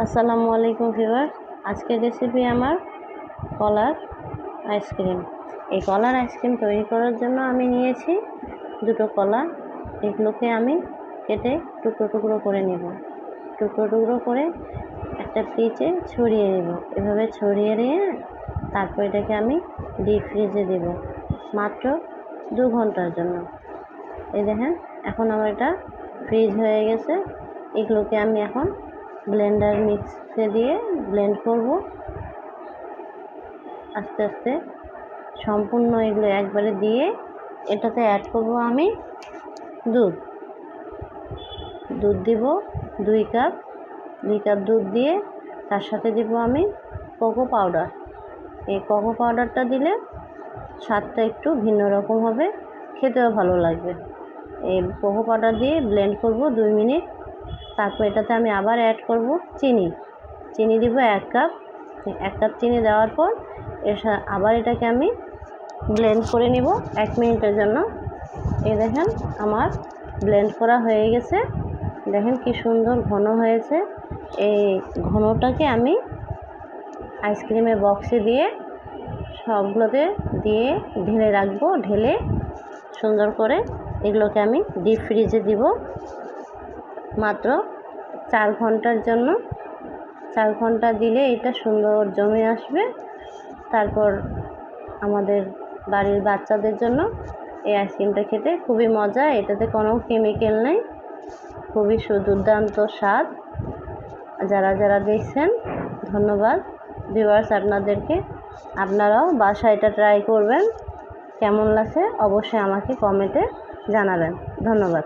আসসালামু আলাইকুম ভিউয়ার। আজকের রেসিপি আমার কলার আইসক্রিম। এই কলার আইসক্রিম তৈরি করার জন্য আমি নিয়েছি দুটো কলা। এগুলোকে আমি কেটে টুকরো টুকরো করে নিব। টুকরো টুকরো করে একটা ফ্রিজে ছড়িয়ে নেব। এভাবে ছড়িয়ে নিয়ে তারপর এটাকে আমি ডিপ ফ্রিজে দেব মাত্র দু ঘণ্টার জন্য। এই দেখেন, এখন আমার এটা ফ্রিজ হয়ে গেছে। এগুলোকে আমি এখন ব্লেন্ডার মিক্সে দিয়ে ব্লেন্ড করব। আস্তে আস্তে সম্পূর্ণ এগুলো একবারে দিয়ে এটাতে অ্যাড করব আমি দুধ। দুধ দিব দুই কাপ দুই কাপ দুধ দিয়ে তার সাথে দিব আমি কোকো পাউডার এই কোকো পাউডারটা দিলে স্বাদটা একটু ভিন্ন রকম হবে, খেতেও ভালো লাগবে। এই কোকো পাউডার দিয়ে ব্লেন্ড করব দুই মিনিট। তারপর এটাতে আমি আবার অ্যাড করব চিনি। চিনি দিব এক কাপ এক কাপ চিনি দেওয়ার পর এর আবার এটাকে আমি ব্লেন্ড করে নিব এক মিনিটের জন্য। এই দেখেন আমার ব্লেন্ড করা হয়ে গেছে। দেখেন কি সুন্দর ঘন হয়েছে। এই ঘনটাকে আমি আইসক্রিমের বক্সে দিয়ে সবগুলোতে দিয়ে ঢেলে রাখব। ঢেলে সুন্দর করে এগুলোকে আমি ডিপ ফ্রিজে দিব। মাত্র চার ঘণ্টার জন্য। চার ঘণ্টা দিলে এটা সুন্দর জমে আসবে। তারপর আমাদের বাড়ির বাচ্চাদের জন্য এই আইসক্রিমটা খেতে খুবই মজা। এটাতে কোনো কেমিক্যাল নেই। খুবই সুদুর্দান্ত স্বাদ। যারা যারা দেখছেন, ধন্যবাদ। ভিউয়ার্স আপনাদেরকে, আপনারাও বাসায় এটা ট্রাই করবেন। কেমন লাগছে অবশ্যই আমাকে কমেন্টে জানাবেন। ধন্যবাদ।